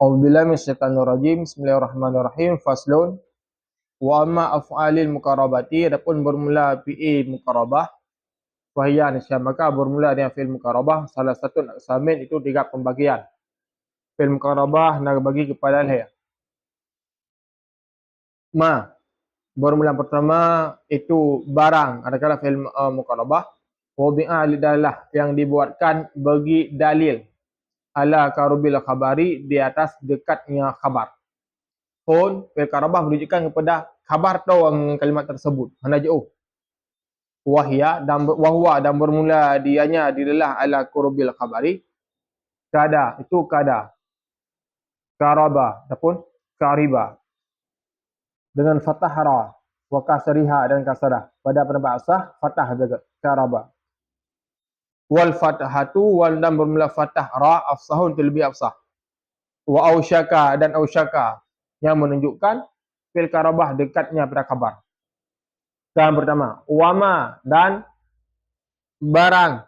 A'udzubillahi minasyaitonir rajim. Bismillahirrahmanirrahim. Faslun. Wa amma af'alil muqarabati adapun bermula fi'il muqarabah wahya nisya maka bermula dengan fi'il muqarabah salah satu nak samin itu tiga pembagian. Fi'il muqarabah nak bagi kepada al Ma. Bermula pertama itu barang. Adakah fi'il uh, muqarabah wadi'a lidalah. Yang dibuatkan bagi dalil ala karubil khabari di atas dekatnya khabar. Pun fil karabah menunjukkan kepada khabar tau kalimat tersebut. Mana jauh. Wahya dan wahwa dan bermula dianya dilelah ala karubil khabari. Kada itu kada. Karaba ataupun kariba. Dengan fathah ra wa kasriha dan kasrah. Pada pendapat asah fathah juga karaba wal fathatu wal dan bermula fathah ra afsahun itu lebih afsah. Wa ausyaka dan ausyaka yang menunjukkan fil karabah dekatnya pada khabar dan pertama wama dan barang.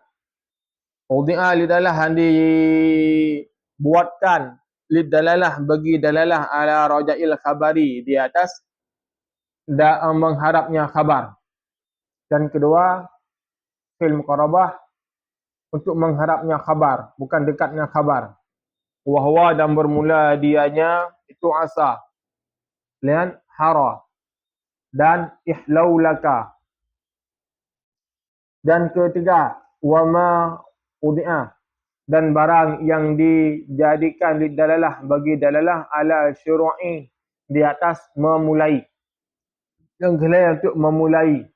Udi'a lidalah yang dibuatkan lidalalah bagi dalalah ala raja'il khabari di atas dan mengharapnya khabar. Dan kedua, fil muqarabah untuk mengharapnya khabar, bukan dekatnya khabar. Wahwa dan bermula dianya itu asa. Lihat hara dan ihlaulaka. Dan ketiga, wama udi'a dan barang yang dijadikan di dalalah bagi dalalah ala syuru'i di atas memulai. Yang kelima untuk memulai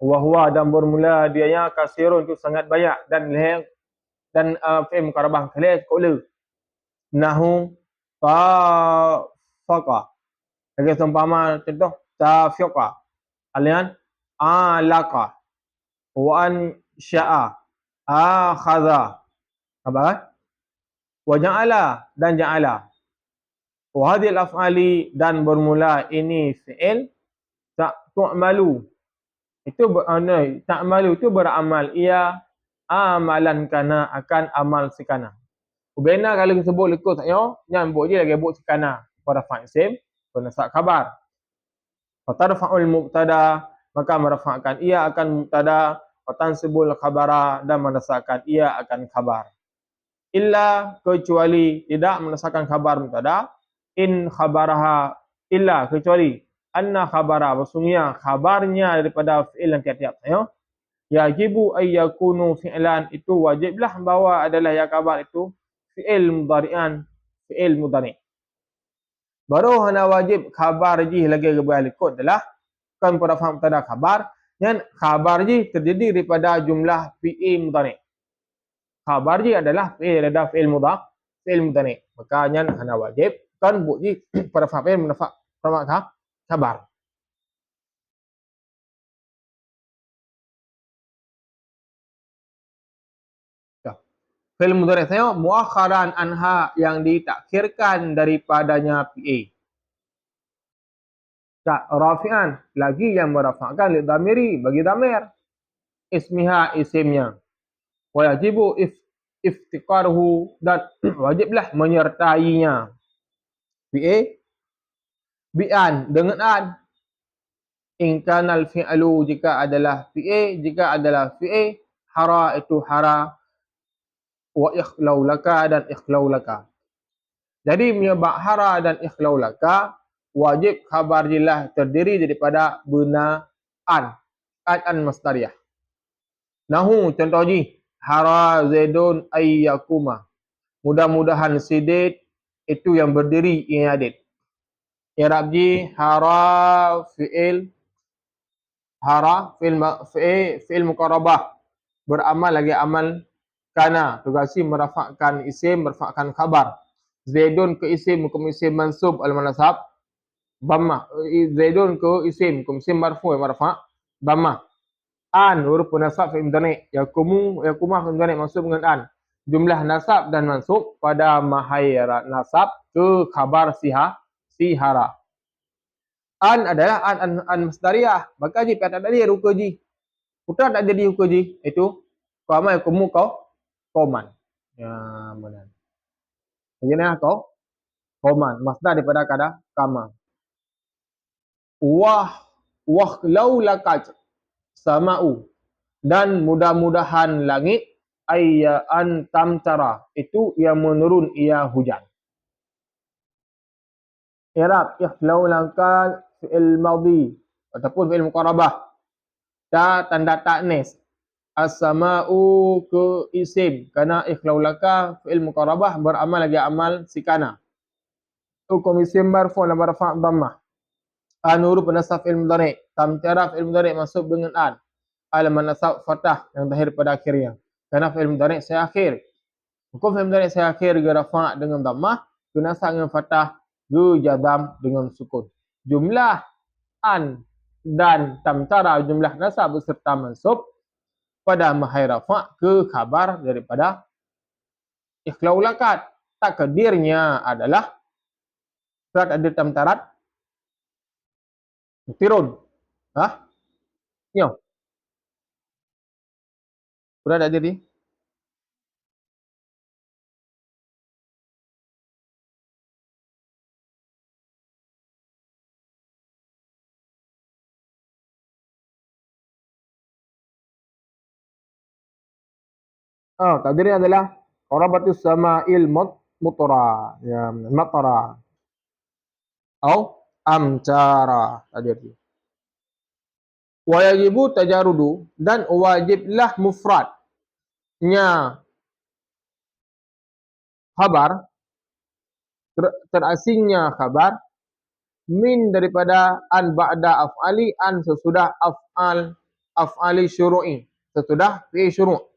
wahwa dan bermula dia yang kasirun itu sangat banyak dan leh dan uh, fi'il mukarabah kelih kula nahu ta faqa lagi seumpama contoh tafiqa alian alaka wa an sya'a. Akhadha. Apa kan wa ja'ala dan ja'ala. Wa hadhihi al-af'ali dan bermula ini fi'il tak tu'malu itu berana tak malu itu beramal. Ia amalan kana akan amal sekana. Ubena kalau sebut lekuk saya nyambut je lagi buat sekana. Pada fa'il penasab khabar. Fatarfa'ul mubtada maka merafa'kan ia akan mubtada fatansibul khabara dan menasabkan ia akan khabar. Illa kecuali tidak menasabkan khabar mubtada in khabaraha illa kecuali anna khabara. Sesungguhnya khabarnya daripada fi'il yang tiap-tiap ya. Yajibu ay yakunu fi'lan. Itu wajiblah bahawa adalah ya khabar itu fi'il mudhari'an fi'il mudhari' baru hana wajib khabar ji lagi kebalik kod adalah kan pada faham tada khabar dan khabar ji terdiri daripada jumlah fi'il mudhari' khabar ji adalah fi'il ada fi'il mudhari' fi'il mudhari' makanya hana wajib kan bu ji pada faham munafa' sama sabar. Ya. Film mudhari saya muakharan anha yang ditakhirkan daripadanya PA. Tak rafi'an lagi yang merafa'kan li dhamiri bagi dhamir. Ismiha isimnya. Wajibu if iftiqaruhu dan wajiblah menyertainya. PA bi'an dengan an. In kanal fi'lu jika adalah fi'a jika adalah fi'a hara itu hara. Wa ikhlau laka dan ikhlau laka. Jadi menyebab hara dan ikhlau laka wajib khabar jilah terdiri daripada bena an an an masdariyah nahu contoh ji hara zaidun ayyakuma. Mudah-mudahan sidid itu yang berdiri yang adit i'rab ji hara fi'il hara fi'il fi'il fi'il muqarabah beramal lagi amal kana. Tugasi merafakkan isim merafakkan khabar. Zaidun ke isim ke isim mansub al manasab. Dhamma zaidun ke isim ke isim marfu marfa dhamma an huruf nasab fi'il mudhari yakumu yakumah fi'il mudhari mansub dengan an. Jumlah nasab dan mansub pada mahayra nasab ke khabar siha sihara. An adalah an an, an masdariyah. Maka ji kata tadi ruka ji. Putra tak jadi ruka ji. Itu amal kamu kau koman. Ya benar. Jadi nak kau Koman. Masdar daripada kata kama. Wah, wah lau lakat sama'u. Dan mudah-mudahan langit ayya antam tara. Itu yang menurun ia hujan. Irab, ikhlau lakat fi'il madhi. Ataupun fi'il muqarabah. Ta tanda taknis. As-sama'u ke isim. Kerana ikhlau laka fi'il muqarabah beramal lagi amal sikana. Hukum isim marfu' dan marfa' dhammah. Anuru penasab fi'il mudhari'. Tamtara fi'il mudhari' masuk dengan an. Al manasab fatah yang terakhir pada akhirnya. Kerana fi'il mudhari' saya akhir. Hukum fi'il mudhari' saya akhir gerafa' dengan dhammah. Tunasab dengan fatah. Gu jadam dengan sukun. Jumlah an dan tamtara jumlah nasab beserta mansub pada mahai rafa' ke khabar daripada ikhlau lakat. Takdirnya adalah surat adil tamtarat tirun. Ha? Yo. Surat adil ni. Ah, takdirnya adalah qarabatus sama'il mut mutara. Ya, matara. Atau amcara takdir dia. Wa yajibu tajarudu dan wajiblah mufradnya khabar ter terasingnya khabar min daripada an ba'da af'ali an sesudah af'al af'ali syuru'i sesudah fi syuru'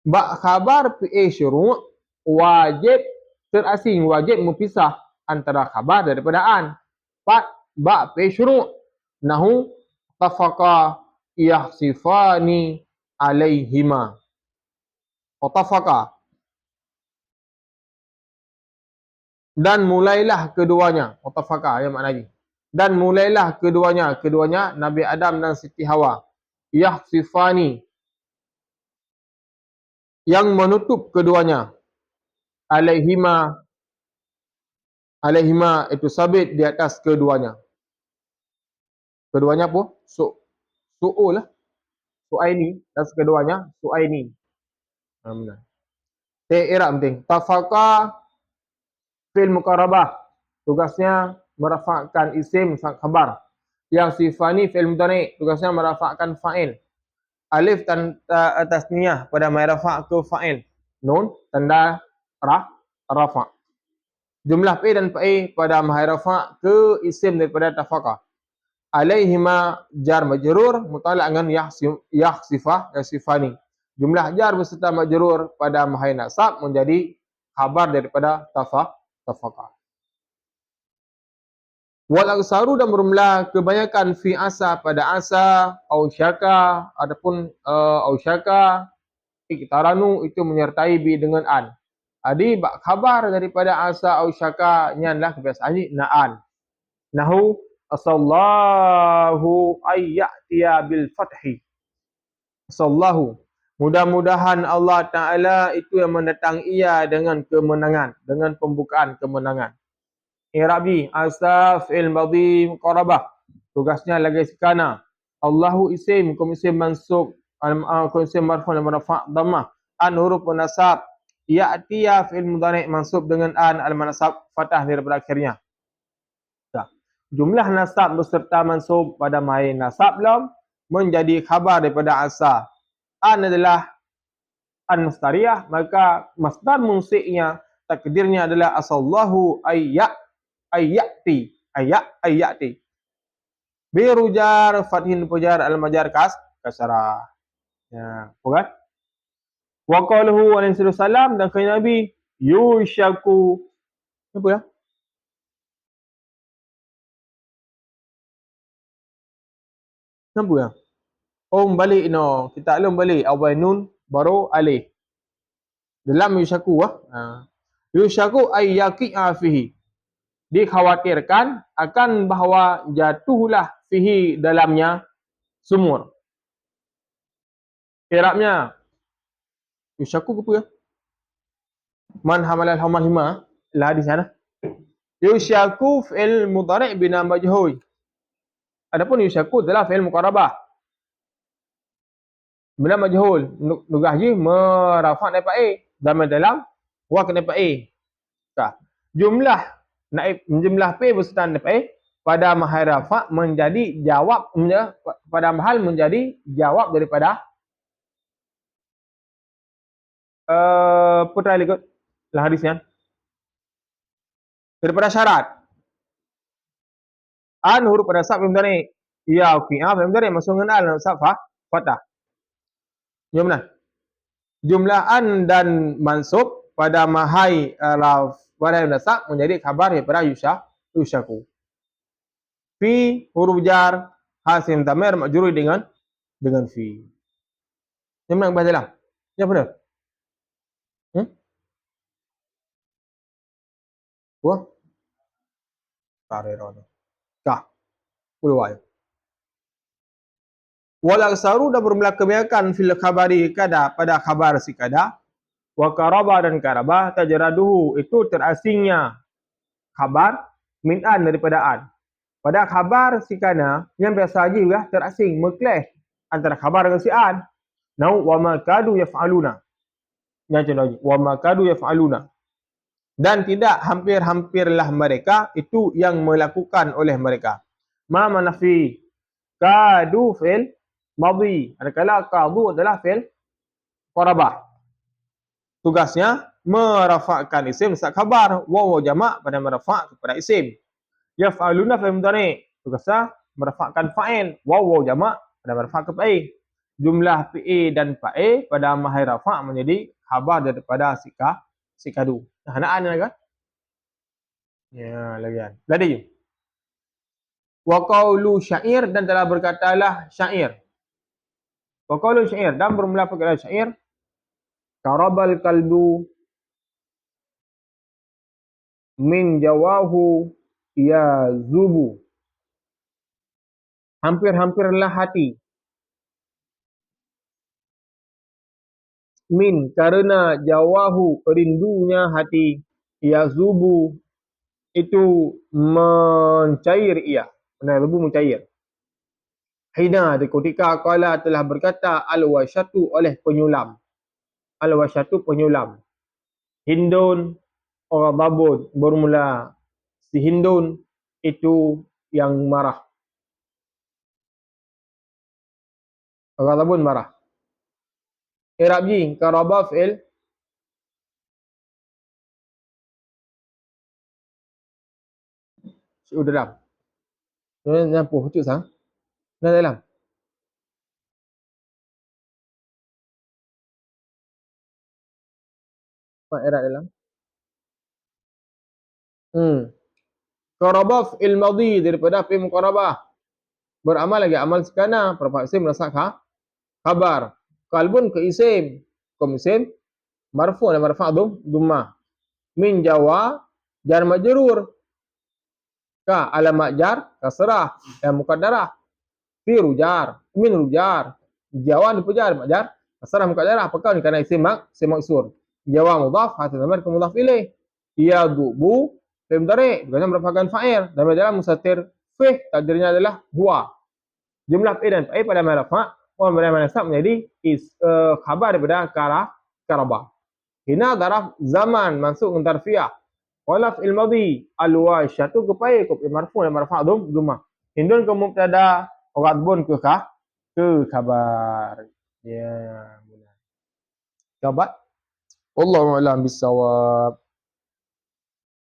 Bak khabar PA syuru' wajib terasing, wajib mempisah antara khabar daripada an. Pat bak PA syuru' nahu tafaqa yahsifani alaihima. Tafaqa. Dan mulailah keduanya. Tafaqa yang makna. Dan mulailah keduanya. Keduanya Nabi Adam dan Siti Hawa. Yahsifani yang menutup keduanya. Alaihima alaihima itu sabit di atas keduanya. Keduanya apa? Su suul lah. Suaini dan keduanya suaini. Benar. Te era penting. Tafaqa fil muqarabah tugasnya merafakkan isim khabar. Yang sifani fil mudhari. Tugasnya merafakkan fa'il alif tanda tasniyah pada mai rafa' ke fa'il. Nun tanda rah rafa'. Jumlah pi dan pi pada mai rafa' ke isim daripada tafaqa. Alaihima jar majrur mutalaq dengan yahsifah yasifani. Jumlah jar beserta majrur pada mahai nasab menjadi khabar daripada tafaq tafaqa. Wal aksaru dan bermula kebanyakan fi asa pada asa au syaka ataupun uh, au syaka iktaranu itu menyertai bi dengan an. Adi bak khabar daripada asa au syaka nyanlah kebiasaan ni na'an. Nahu asallahu ayyatiya bil fathi. Asallahu mudah-mudahan Allah Taala itu yang mendatang ia dengan kemenangan, dengan pembukaan kemenangan. Irabi asaf il madhi qarabah. Tugasnya lagi sekana. Allahu isim kum isim mansub al kum isim marfu dan marfa' dhammah. An huruf nasab. Ya'tiya fi'il mudhari' mansub dengan an al manasab fathah daripada akhirnya. Ya. Jumlah nasab beserta mansub pada main nasab lam menjadi khabar daripada asa. An adalah an mustariyah maka masdar munsiknya takdirnya adalah asallahu ayya ayati ayak ayati birujar fathin pujar al majar kas kasara ya bukan wa qaluhu alaihi salam dan kata nabi yushaku apa ya Nampu ya? Oh, balik no. Kita alam balik. Awal nun baru alih. Dalam yushaku ah. Ha. Yushaku ay yaqi'a fihi dikhawatirkan akan bahawa jatuhlah fihi dalamnya sumur. Irabnya Yushaku apa ya? Man hamalal hamal hima lah di sana. Yushaku fi'il mudhari' bina majhul. Adapun yushaku adalah fi'il muqarabah. Bina majhul. Nugah ji merafak daripada A. Zaman dalam wa kena daripada A. Jumlah naib jumlah P berserta daripada A pada mahal rafa menjadi jawab pada mahal menjadi jawab daripada uh, putra ikut. Lah hadisnya daripada syarat. An huruf pada sab yang dari ya okey. Ah yang dari masuk kenal sab fa fatah. Ya benar jumlah an dan mansub pada mahai uh, pada nasab menjadi kabar daripada yusha yushaku fi huruf jar hasim tamir majrur dengan dengan fi. Yang mana baca lah? Yang benar? Hmm? Wah? Karirana. Kah? Ulwai. Wal aksaru dah bermula kebanyakan fil khabari kada pada khabar si kada wa karaba dan karaba tajraduhu itu terasingnya khabar min an daripada an pada khabar si kana yang biasa haji lah terasing, mekleh antara khabar dengan si an. Nau wa ma kadu yaf'aluna. Yang contoh lagi, wa ma kadu yaf'aluna. Dan tidak hampir-hampirlah mereka itu yang melakukan oleh mereka. Ma manafi kadu fil madhi. Adakala kadu adalah fil qarabah. Tugasnya merafakkan isim. Saat khabar. Wawa jamak pada merafak kepada isim. Yaf'aluna fa mudhari. Tugasnya merafakkan fa'il. Waw waw jamak pada merafak ke fa'il jumlah PA dan fa'il pada mahai rafa' menjadi khabar daripada sika sikadu nah nak ana kan ya lagi kan je wa qawlu syair dan telah berkatalah syair. Wa qawlu syair dan bermula perkara syair karabal kalbu min jawahu ya zubu. Hampir-hampirlah hati. Min karena jawahu rindunya hati ya zubu itu mencair ia. Benar zubu mencair. Hina ketika qala telah berkata al wasyatu oleh penyulam al wasyatu penyulam hindun orang babun bermula si Hindun itu yang marah. Ghadabun marah. Irab ji, karaba fi'il Sudah dalam. Ini yang puh tu sang. Dah dalam. Pak erat dalam. Hmm. Qarabah il daripada fi muqarabah. Beramal lagi amal sekana perfak isim rasak ha? khabar. Kalbun ke isim. Kum isim marfu dan marfa dum dumma. Min jawa jar majrur. Ka alamat jar kasrah dan muqaddarah. Fi rujar, min rujar. Jawa ni pujar majar kasrah muqaddarah apakah ni kerana isim mak isim maksur. Jawa mudhaf hatta namar ke mudhaf ilaih. Ya dubu Fi'il mudhari bukannya merupakan fa'il. Dalam dalam musatir fi takdirnya adalah huwa. Jumlah fi dan fa'il pada mana fa' wa pada mana sab menjadi is uh, khabar daripada kara karaba. Hina daraf zaman masuk dengan tarfiyah. Wala fi'il madhi alwa syatu ke fa'il ke marfu dan marfa' dum duma. Hindun ke mubtada ghadbun ke ka ke khabar. Ya. Coba. Allahu alem bis